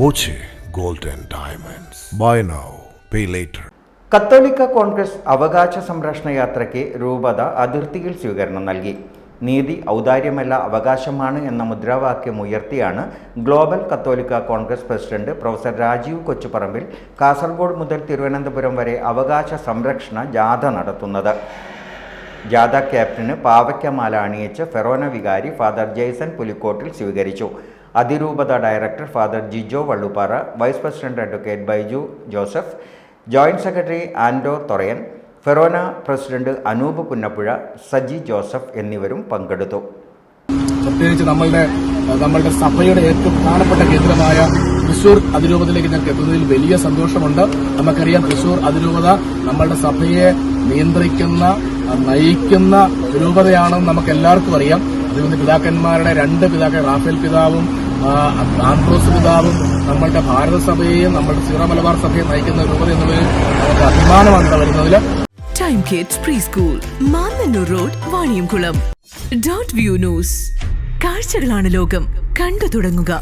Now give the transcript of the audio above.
Boche gold and Diamonds. Buy now, pay later. കത്തോലിക്ക Congress അവകാശ സംരക്ഷണ യാത്രയ്ക്ക് രൂപത അതിർത്തിയിൽ സ്വീകരണം നൽകി നീതി ഔദാര്യമല്ല അവകാശമാണ് എന്ന മുദ്രാവാക്യം ഉയർത്തിയാണ് ഗ്ലോബൽ കത്തോലിക്ക congress president professor Rajeev Kochuparambil Kasaragod മുതൽ തിരുവനന്തപുരം വരെ അവകാശ സംരക്ഷണ ജാഥ നടത്തുന്നത് ജാഥ ക്യാപ്റ്റന് പാവയ്ക്കമാല അണിയിച്ച് ഫെറോന വികാരി ഫാദർ ജെയ്സൺ പുലിക്കോട്ടിൽ സ്വീകരിച്ചു അതിരൂപത director father Jijo Valluppara vice president advocate Baiju Joseph joint secretary Ando Thorayan Forane president Anoop Punnappuzha Saji Joseph എന്നിവരും പങ്കെടുത്തു. പ്രത്യേകിച്ച് നമ്മളുടെ നമ്മളുടെ സഭയുടെ ഏറ്റവും പ്രധാനപ്പെട്ട കേന്ദ്രമായ തൃശൂർ അതിരൂപതയിലേക്ക് ഞങ്ങൾക്ക് എത്തുന്നതിൽ വലിയ സന്തോഷമുണ്ട്. നമുക്കറിയാം തൃശൂർ അതിരൂപത നമ്മളുടെ സഭയെ നിയന്ത്രിക്കുന്ന നയിക്കുന്ന രൂപതയാണെന്ന് നമുക്ക് എല്ലാവർക്കും അറിയാം അതുകൊണ്ട് പിതാക്കന്മാരുടെ രണ്ട് പിതാക്കൾ റാഫേൽ പിതാവും ആൻഡ്രോസ് പിതാവും നമ്മളുടെ ഭാരതസഭയെയും നമ്മളുടെ സീറോ മലബാർ സഭയെ നയിക്കുന്ന രൂപത എന്നുള്ളതിൽ നമുക്ക് അഭിമാനമാണ് വരുന്നതിൽ time kids preschool Mannanur road Vaniyamkulam dot view news കാഴ്ചകളാണ് ലോകം. കണ്ടു തുടങ്ങുക.